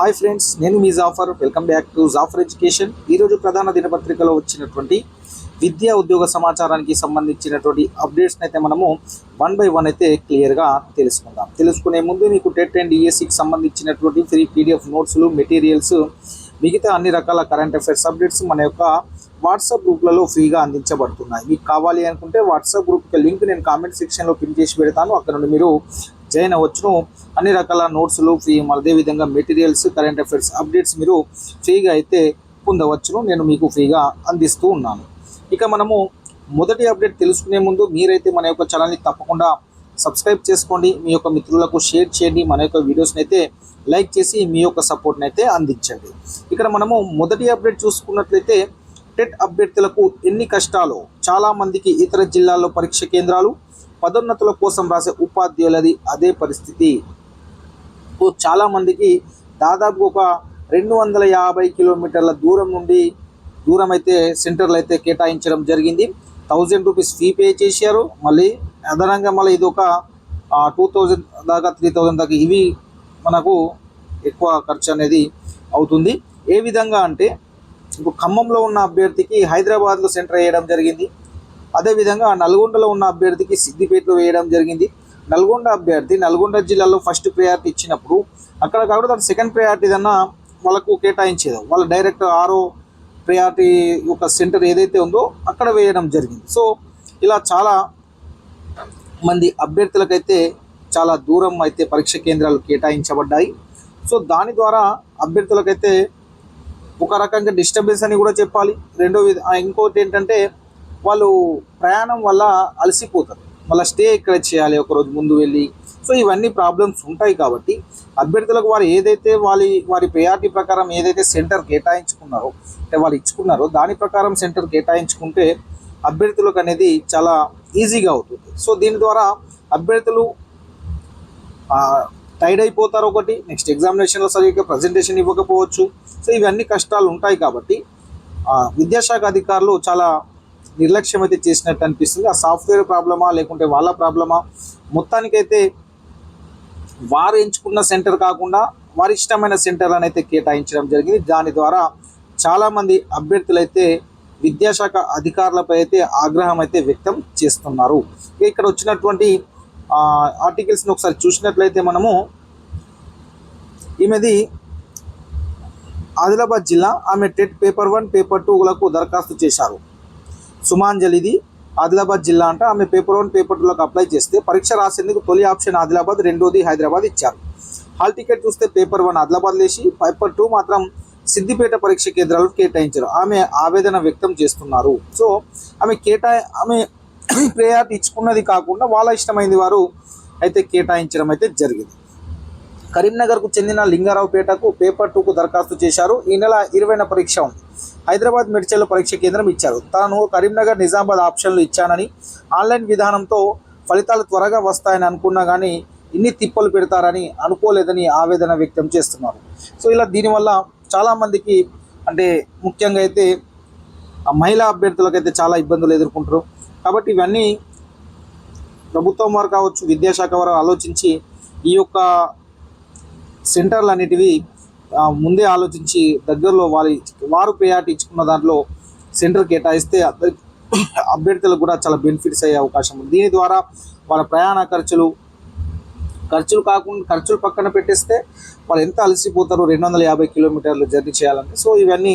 Hi friends నేను మీ Jafar welcome back to Jafar education ఈరోజు ప్రధాన దినపత్రికలో వచ్చినటువంటి విద్యా ఉద్యోగ సమాచారానికి సంబంధించినటువంటి అప్డేట్స్ని అయితే మనము వన్ బై వన్ అయితే క్లియర్గా తెలుసుకుందాం. తెలుసుకునే ముందు మీకు టెట్ అండ్ ఈఎస్సికి సంబంధించినటువంటి ఫ్రీ పీడిఎఫ్ నోట్స్లు మెటీరియల్స్ మిగతా అన్ని రకాల కరెంట్ అఫైర్స్ అప్డేట్స్ మన యొక్క వాట్సాప్ గ్రూప్లలో ఫ్రీగా అందించబడుతున్నాయి. మీకు కావాలి అనుకుంటే వాట్సాప్ గ్రూప్కి లింక్ నేను కామెంట్ సెక్షన్లో పిన్ చేసి పెడతాను. అక్కడ నుండి మీరు జాయిన్ అవ్వచ్చును. అన్ని రకాల నోట్స్లు ఫ్రీ అదేవిధంగా మెటీరియల్స్ కరెంట్ అఫైర్స్ అప్డేట్స్ మీరు ఫ్రీగా అయితే పొందవచ్చును. నేను మీకు ఫ్రీగా అందిస్తూ ఉన్నాను. ఇక మనము మొదటి అప్డేట్ తెలుసుకునే ముందు మీరైతే మన యొక్క ఛానల్ని తప్పకుండా సబ్స్క్రైబ్ చేసుకోండి. మీ యొక్క మిత్రులకు షేర్ చేయండి. మన యొక్క వీడియోస్ని అయితే లైక్ చేసి మీ యొక్క సపోర్ట్ని అయితే అందించండి. ఇక్కడ మనము మొదటి అప్డేట్ చూసుకున్నట్లయితే టెట్ అభ్యర్థులకు ఎన్ని కష్టాలు? చాలామందికి ఇతర జిల్లాల్లో పరీక్ష కేంద్రాలు పదోన్నతుల కోసం రాసే ఉపాధ్యాయులది అదే పరిస్థితి. చాలామందికి దాదాపు ఒక రెండు వందల యాభై కిలోమీటర్ల దూరం నుండి దూరం అయితే సెంటర్లు అయితే కేటాయించడం జరిగింది. థౌజండ్ రూపీస్ ఫీ పే చేశారు. మళ్ళీ అదనంగా మళ్ళీ ఇది ఒక టూ థౌజండ్ దాకా త్రీ థౌజండ్ దాకా ఇవి మనకు ఎక్కువ ఖర్చు అనేది అవుతుంది. ఏ విధంగా అంటే ఇప్పుడు ఖమ్మంలో ఉన్న అభ్యర్థికి హైదరాబాద్లో సెంటర్ వేయడం జరిగింది. అదేవిధంగా నల్గొండలో ఉన్న అభ్యర్థికి సిద్దిపేటలో వేయడం జరిగింది. నల్గొండ అభ్యర్థి నల్గొండ జిల్లాలో ఫస్ట్ ప్రయారిటీ ఇచ్చినప్పుడు అక్కడ కాకుండా దాని సెకండ్ ప్రయారిటీ అన్న వాళ్ళకు కేటాయించేది. వాళ్ళ డైరెక్ట్ ఆరో ప్రయారిటీ యొక్క సెంటర్ ఏదైతే ఉందో అక్కడ వేయడం జరిగింది. సో ఇలా చాలా మంది అభ్యర్థులకైతే చాలా దూరం అయితే పరీక్ష కేంద్రాలు కేటాయించబడ్డాయి. సో దాని ద్వారా అభ్యర్థులకైతే ఒక రకంగా డిస్టర్బెన్స్ అని కూడా చెప్పాలి. రెండో ఇంకోటి ఏంటంటే వాళ్ళు ప్రయాణం వల్ల అలసిపోతారు. మళ్ళీ స్టే ఇక్కడ చేయాలి? ఒకరోజు ముందు వెళ్ళి. సో ఇవన్నీ ప్రాబ్లమ్స్ ఉంటాయి కాబట్టి అభ్యర్థులకు వారు ఏదైతే వాళ్ళ వారి ప్రయారిటీ ప్రకారం ఏదైతే సెంటర్ కేటాయించుకున్నారో అంటే వాళ్ళు ఇచ్చుకున్నారో దాని ప్రకారం సెంటర్ కేటాయించుకుంటే అభ్యర్థులకు అనేది చాలా ఈజీగా అవుతుంది. సో దీని ద్వారా అభ్యర్థులు టైడ్ అయిపోతారు ఒకటి. నెక్స్ట్ ఎగ్జామినేషన్లో సరిగ్గా ప్రజెంటేషన్ ఇవ్వకపోవచ్చు. సో ఇవన్నీ కష్టాలు ఉంటాయి కాబట్టి విద్యాశాఖ అధికారులు చాలా నిర్లక్ష్యం అయితే చేసినట్టు అనిపిస్తుంది. ఆ సాఫ్ట్వేర్ ప్రాబ్లమా లేకుంటే వాళ్ళ ప్రాబ్లమా? మొత్తానికైతే వారు ఎంచుకున్న సెంటర్ కాకుండా వారి ఇష్టమైన సెంటర్ అయితే కేటాయించడం జరిగింది. దాని ద్వారా చాలామంది అభ్యర్థులైతే విద్యాశాఖ అధికారులపై అయితే ఆగ్రహం అయితే వ్యక్తం చేస్తున్నారు. ఇక్కడ వచ్చినటువంటి ఆర్టికల్స్ని ఒకసారి చూసినట్లయితే మనము ఈమెది ఆదిలాబాద్ జిల్లా ఆమె టెట్ పేపర్ వన్ పేపర్ టూలకు దరఖాస్తు చేశారు. సుమాంజలిది ఆదిలాబాద్ జిల్లా అంట. ఆమె పేపర్ వన్ పేపర్ టూలకు అప్లై చేస్తే పరీక్ష రాసేందుకు తొలి ఆప్షన్ ఆదిలాబాద్ రెండోది హైదరాబాద్ ఇచ్చారు. హాల్ టికెట్ చూస్తే పేపర్ వన్ ఆదిలాబాద్ లేచి పేపర్ టూ మాత్రం సిద్దిపేట పరీక్ష కేంద్రాలకు కేటాయించారు. ఆమె ఆవేదన వ్యక్తం చేస్తున్నారు. సో ఆమె కేటా ఆమె ప్రయారిటీ ఇచ్చుకున్నది కాకుండా వాళ్ళ ఇష్టమైంది వారు అయితే కేటాయించడం అయితే జరిగింది. కరీంనగర్కు చెందిన లింగారావుపేటకు పేపర్ టూకు దరఖాస్తు చేశారు. ఈ నెల ఇరవైన పరీక్ష ఉంది హైదరాబాద్ మెడిచల్ పరీక్ష కేంద్రం ఇచ్చారు. తాను కరీంనగర్ నిజామాబాద్ ఆప్షన్లు ఇచ్చానని ఆన్లైన్ విధానంతో ఫలితాలు త్వరగా వస్తాయని అనుకున్నా కానీ ఇన్ని తిప్పలు పెడతారని అనుకోలేదని ఆవేదన వ్యక్తం చేస్తున్నారు. సో ఇలా దీనివల్ల చాలామందికి అంటే ముఖ్యంగా అయితే మహిళా అభ్యర్థులకైతే చాలా ఇబ్బందులు ఎదుర్కొంటారు. కాబట్టి ఇవన్నీ ప్రభుత్వం వారు కావచ్చు విద్యాశాఖ వారు ఆలోచించి ఈ యొక్క సెంటర్లు అనేటివి ముందే ఆలోచించి దగ్గరలో వారి వారు ప్రయారిటీ ఇచ్చుకున్న దాంట్లో సెంటర్ కేటాయిస్తే అభ్యర్థులకు కూడా చాలా బెనిఫిట్స్ అయ్యే అవకాశం ఉంది. దీని ద్వారా వాళ్ళ ప్రయాణ ఖర్చులు ఖర్చులు కాకుండా ఖర్చులు పక్కన పెట్టేస్తే వాళ్ళు ఎంత అలసిపోతారు రెండు వందల యాభై కిలోమీటర్లు జర్నీ చేయాలంటే సో ఇవన్నీ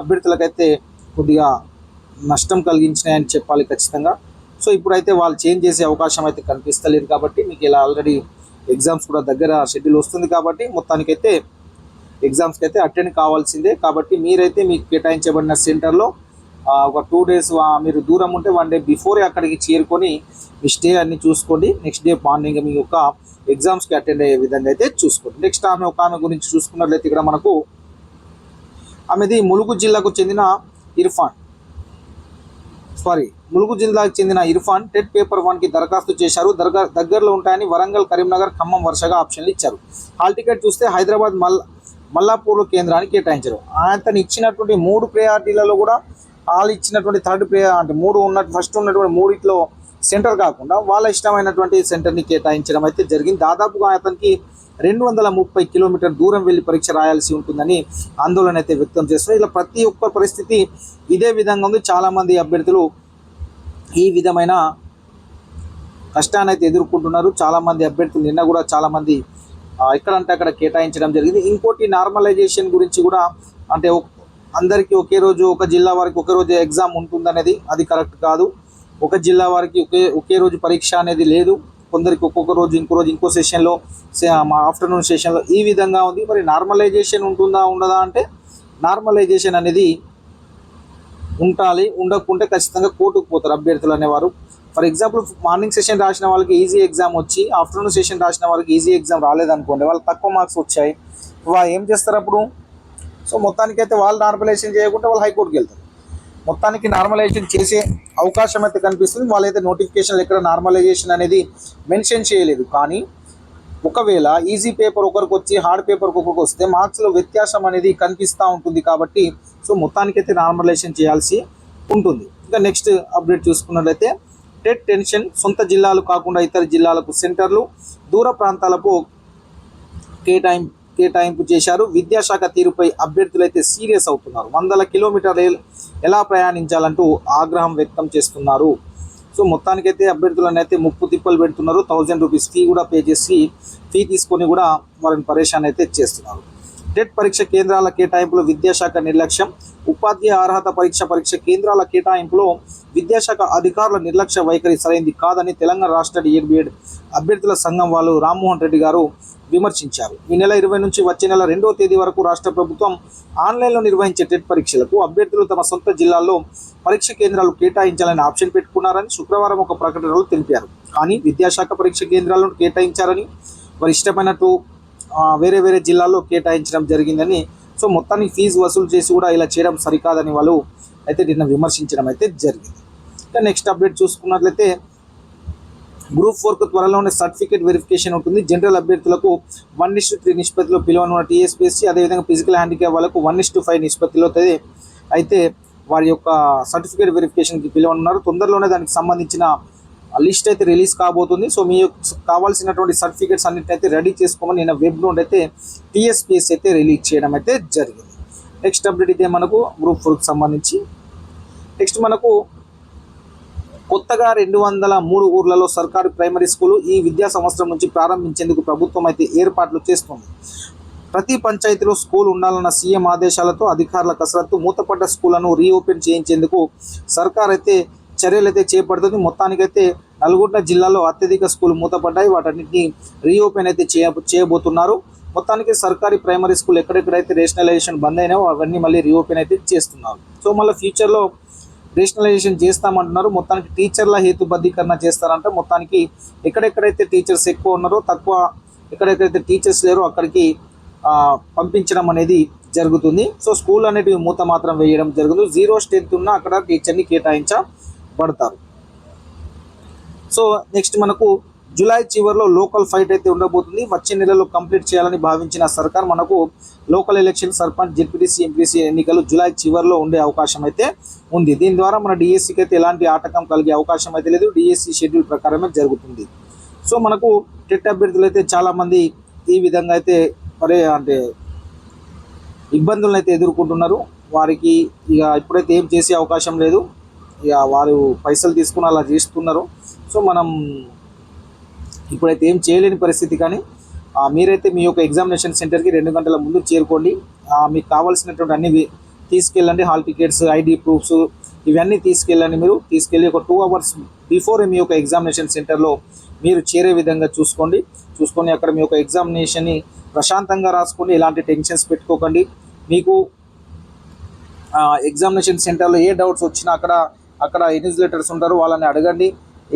అభ్యర్థులకైతే కొద్దిగా నష్టం కలిగించినాయని చెప్పాలి ఖచ్చితంగా. సో ఇప్పుడైతే వాళ్ళు చేంజ్ చేసే అవకాశం అయితే కనిపిస్తలేదు కాబట్టి మీకు ఇలా ఆల్రెడీ ఎగ్జామ్స్ కూడా దగ్గర షెడ్యూల్ వస్తుంది కాబట్టి మొత్తానికైతే ఎగ్జామ్స్కి అయితే అటెండ్ కావాల్సిందే. కాబట్టి మీరైతే మీకు కేటాయించబడిన సెంటర్లో ఒక టూ డేస్ మీరు దూరం ఉంటే వన్ డే బిఫోరే అక్కడికి చేరుకొని మీ స్టే అన్ని చూసుకోండి. నెక్స్ట్ డే మార్నింగ్ మీ యొక్క ఎగ్జామ్స్కి అటెండ్ అయ్యే విధంగా అయితే చూసుకోండి. నెక్స్ట్ ఆమె ఒక ఆమె గురించి చూసుకున్నట్లయితే ఇక్కడ మనకు ఆమెది ములుగు జిల్లాకు చెందిన ఇర్ఫాన్. సారీ ములుగు జిల్లాకు చెందిన ఇర్ఫాన్ టెట్ పేపర్ వన్కి దరఖాస్తు చేశారు. దర్గా దగ్గరలో ఉంటాయని వరంగల్ కరీంనగర్ ఖమ్మం వరుసగా ఆప్షన్లు ఇచ్చారు. హాల్ టికెట్ చూస్తే హైదరాబాద్ మల్ మల్లాపూర్ కేంద్రానికి కేటాయించారు. అతను ఇచ్చినటువంటి మూడు ప్రయారిటీలలో కూడా వాళ్ళు ఇచ్చినటువంటి థర్డ్ ప్రే అంటే మూడు ఉన్నట్టు ఫస్ట్ ఉన్నటువంటి మూడిట్లో సెంటర్ కాకుండా వాళ్ళ ఇష్టమైనటువంటి సెంటర్ని కేటాయించడం అయితే జరిగింది. దాదాపుగా అతనికి రెండు వందల ముప్పై కిలోమీటర్ దూరం వెళ్ళి పరీక్ష రాయాల్సి ఉంటుందని ఆందోళన అయితే వ్యక్తం చేస్తున్నారు. ఇలా ప్రతి ఒక్క పరిస్థితి ఇదే విధంగా ఉంది. చాలామంది అభ్యర్థులు ఈ విధమైన కష్టాన్ని అయితే ఎదుర్కొంటున్నారు. చాలామంది అభ్యర్థులు నిన్న కూడా చాలామంది ఎక్కడంటే అక్కడ కేటాయించడం జరిగింది. ఇంకోటి నార్మలైజేషన్ గురించి కూడా అంటే అందరికీ ఒకే రోజు ఒక జిల్లా వారికి ఒకే రోజు ఎగ్జామ్ ఉంటుందనేది అది కరెక్ట్ కాదు. ఒక జిల్లా వారికి ఒకే ఒకే రోజు పరీక్ష అనేది లేదు. కొందరికి ఒక్కొక్క రోజు ఇంకో రోజు ఇంకో సెషన్లో మా ఆఫ్టర్నూన్ సెషన్లో ఈ విధంగా ఉంది. మరి నార్మలైజేషన్ ఉంటుందా ఉండదా అంటే నార్మలైజేషన్ అనేది ఉండాలి ఉండకుంటే ఖచ్చితంగా కోర్టుకు పోతారు అభ్యర్థులు అనేవారు. ఫర్ ఎగ్జాంపుల్ మార్నింగ్ సెషన్ రాసిన వాళ్ళకి ఈజీ ఎగ్జామ్ వచ్చి ఆఫ్టర్నూన్ సెషన్ రాసిన వాళ్ళకి ఈజీ ఎగ్జామ్ రాలేదనుకోండి వాళ్ళు తక్కువ మార్క్స్ వచ్చాయి. వాళ్ళు ఏం చేస్తారు అప్పుడు? సో మొత్తానికైతే వాళ్ళు నార్మలైజేషన్ చేయకుంటే వాళ్ళు హైకోర్టుకి వెళ్తారు. మొత్తానికి నార్మలైజేషన్ చేసే అవకాశం అయితే కనిపిస్తుంది. వాళ్ళైతే నోటిఫికేషన్ ఎక్కడ నార్మలైజేషన్ అనేది మెన్షన్ చేయలేదు. కానీ ఒకవేళ ఈజీ పేపర్ ఒకరికి వచ్చి హార్డ్ పేపర్ ఒకరికి వస్తే మార్క్స్లో వ్యత్యాసం అనేది కనిపిస్తూ ఉంటుంది కాబట్టి సో మొత్తానికైతే నార్మలైజేషన్ చేయాల్సి ఉంటుంది. ఇంకా నెక్స్ట్ అప్డేట్ చూసుకున్నట్లయితే టెట్ టెన్షన్ సొంత జిల్లాలు కాకుండా ఇతర జిల్లాలకు సెంటర్లు దూర ప్రాంతాలకు కేటాయింపు కేటాయింపు చేశారు. విద్యాశాఖ తీరుపై అభ్యర్థులు అయితే సీరియస్ అవుతున్నారు. వందల కిలోమీటర్లు ఎలా ప్రయాణించాలంటూ ఆగ్రహం వ్యక్తం చేస్తున్నారు. సో మొత్తానికైతే అభ్యర్థులను అయితే ముప్పు తిప్పలు పెడుతున్నారు. థౌజండ్ రూపీస్ ఫీ కూడా పే చేసి ఫీ తీసుకొని కూడా వారిని పరేషాన్ అయితే చేస్తున్నారు. టెట్ పరీక్ష కేంద్రాల కేటాయింపులో విద్యాశాఖ నిర్లక్ష్యం ఉపాధ్యాయ అర్హత పరీక్ష పరీక్ష కేంద్రాల కేటాయింపులో విద్యాశాఖ అధికారుల నిర్లక్ష్య వైఖరి సరైంది కాదని తెలంగాణ రాష్ట్ర డిఎడ్బిఎడ్ అభ్యర్థుల సంఘం వాళ్ళు రామ్మోహన్ రెడ్డి గారు విమర్శించారు. ఈ నెల ఇరవై నుంచి వచ్చే నెల రెండవ తేదీ వరకు రాష్ట్ర ప్రభుత్వం ఆన్లైన్లో నిర్వహించే టెట్ పరీక్షలకు అభ్యర్థులు తమ సొంత జిల్లాల్లో పరీక్ష కేంద్రాలు కేటాయించాలని ఆప్షన్ పెట్టుకున్నారని శుక్రవారం ఒక ప్రకటనలో తెలిపారు. కానీ విద్యాశాఖ పరీక్ష కేంద్రాలను కేటాయించారని వారి ఇష్టమైనట్టు వేరే వేరే జిల్లాల్లో కేటాయించడం జరిగిందని. సో మొత్తానికి ఫీజు వసూలు చేసి కూడా ఇలా చేయడం సరికాదని వాళ్ళు అయితే నిన్న విమర్శించడం అయితే జరిగింది. ఇంకా నెక్స్ట్ అప్డేట్ చూసుకున్నట్లయితే గ్రూప్ ఫోర్కు త్వరలోనే సర్టిఫికేట్ వెరిఫికేషన్ ఉంటుంది. జనరల్ అభ్యర్థులకు వన్ ఇస్టు త్రీ నిష్పత్తిలో పిలువనున్న టీఎస్పీఎస్సీ అదేవిధంగా ఫిజికల్ హ్యాండిక్యాప్ వాళ్ళకు వన్ ఇస్టు ఫైవ్ నిష్పత్తిలో అయితే వారి యొక్క సర్టిఫికేట్ వెరిఫికేషన్కి పిలువనున్నారు. తొందరలోనే దానికి సంబంధించిన లిస్ట్ అయితే రిలీజ్ కాబోతుంది. సో మీ కావాల్సినటువంటి సర్టిఫికేట్స్ అన్నిటిని అయితే రెడీ చేసుకోమని నేను వెబ్ నుండి అయితే టీఎస్పీఎస్ అయితే రిలీజ్ చేయడం అయితే జరిగింది. నెక్స్ట్ అప్డేట్ ఇదే మనకు గ్రూప్ ఫోర్కి సంబంధించి. నెక్స్ట్ మనకు కొత్తగా రెండు వందల మూడు ఊర్లలో సర్కారు ప్రైమరీ స్కూలు ఈ విద్యా సంవత్సరం నుంచి ప్రారంభించేందుకు ప్రభుత్వం అయితే ఏర్పాట్లు చేస్తుంది. ప్రతి పంచాయతీలో స్కూల్ ఉండాలన్న సీఎం ఆదేశాలతో అధికారుల కసరత్తు మూతపడ్డ స్కూళ్ళను రీఓపెన్ చేయించేందుకు సర్కార్ అయితే చర్యలు అయితే చేపడుతుంది. మొత్తానికైతే నల్గొండ జిల్లాలో అత్యధిక స్కూల్ మూతపడ్డాయి. వాటన్నింటినీ రీఓపెన్ అయితే చేయ చేయబోతున్నారు. మొత్తానికి సర్కారీ ప్రైమరీ స్కూల్ ఎక్కడెక్కడైతే రేషనలైజేషన్ బంద్ అయినాయో అవన్నీ మళ్ళీ రీఓపెన్ అయితే చేస్తున్నారు. సో మళ్ళీ ఫ్యూచర్లో రేషనలైజేషన్ చేస్తామంటున్నారు. మొత్తానికి టీచర్ల హేతుబద్ధీకరణ చేస్తారంట. మొత్తానికి ఎక్కడెక్కడైతే టీచర్స్ ఎక్కువ ఉన్నారో తక్కువ ఎక్కడెక్కడైతే టీచర్స్ లేరో అక్కడికి పంపించడం అనేది జరుగుతుంది. సో స్కూల్ అనేటివి మూత మాత్రం వేయడం జరుగుతుంది. జీరో స్ట్రెంత్ ఉన్న అక్కడ టీచర్ని పడతారు. సో నెక్స్ట్ మనకు జూలై చివరిలో లోకల్ ఫైట్ అయితే ఉండబోతుంది. వచ్చే నెలలో కంప్లీట్ చేయాలని భావించిన సర్కార్ మనకు local election sarpanch ZPTC MPC ఎన్నికలు జూలై చివరిలో ఉండే అవకాశం అయితే ఉంది. దీని ద్వారా మన డిఎస్సికి అయితే ఎలాంటి ఆటంకం కలిగే అవకాశం అయితే లేదు. డిఎస్సి షెడ్యూల్ ప్రకారమే జరుగుతుంది. సో మనకు టెట్ అభ్యర్థులు అయితే చాలామంది ఈ విధంగా అయితే మరి అంటే ఇబ్బందులను అయితే ఎదుర్కొంటున్నారు. వారికి ఇక ఇప్పుడైతే ఏం చేసే అవకాశం లేదు. ఇక వారు పైసలు తీసుకుని అలా చేస్తున్నారు. సో మనం ఇప్పుడైతే ఏం చేయలేని పరిస్థితి కానీ మీరైతే మీ యొక్క ఎగ్జామినేషన్ సెంటర్కి రెండు గంటల ముందు చేరుకోండి. మీకు కావాల్సినటువంటి అన్ని తీసుకెళ్ళండి. హాల్ టికెట్స్ ఐడి ప్రూఫ్స్ ఇవన్నీ తీసుకెళ్ళండి మీరు. తీసుకెళ్ళి ఒక టూ అవర్స్ బిఫోర్ మీ యొక్క ఎగ్జామినేషన్ సెంటర్లో మీరు చేరే విధంగా చూసుకోండి. చూసుకొని అక్కడ మీ యొక్క ఎగ్జామినేషన్ని ప్రశాంతంగా రాసుకోండి. ఎలాంటి టెన్షన్స్ పెట్టుకోకండి. మీకు ఎగ్జామినేషన్ సెంటర్లో ఏ డౌట్స్ వచ్చినా అక్కడ అక్కడ ఇన్విజిలేటర్స్ ఉంటారు వాళ్ళని అడగండి.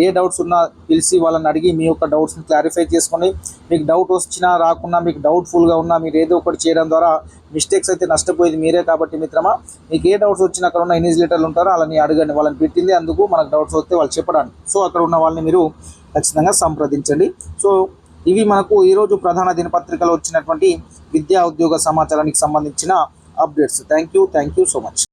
ఏ డౌట్స్ ఉన్నా పిలిచి వాళ్ళని అడిగి మీ యొక్క డౌట్స్ని క్లారిఫై చేసుకొని మీకు డౌట్ వచ్చినా రాకున్నా మీకు డౌట్ఫుల్గా ఉన్నా మీరు ఏదో ఒకటి చేయడం ద్వారా మిస్టేక్స్ అయితే నష్టపోయేది మీరే కాబట్టి మిత్రమా మీకు ఏ డౌట్స్ వచ్చినా అక్కడ ఉన్న ఇన్విజిలేటర్లు ఉంటారో వాళ్ళని అడగండి వాళ్ళని పెట్టింది అందుకు మనకు డౌట్స్ వస్తే వాళ్ళు చెప్పడానికి. సో అక్కడ ఉన్న వాళ్ళని మీరు ఖచ్చితంగా సంప్రదించండి. సో ఇవి మనకు ఈరోజు ప్రధాన దినపత్రికలో వచ్చినటువంటి విద్యా ఉద్యోగ సమాచారానికి సంబంధించిన updates. Thank you thank you so much.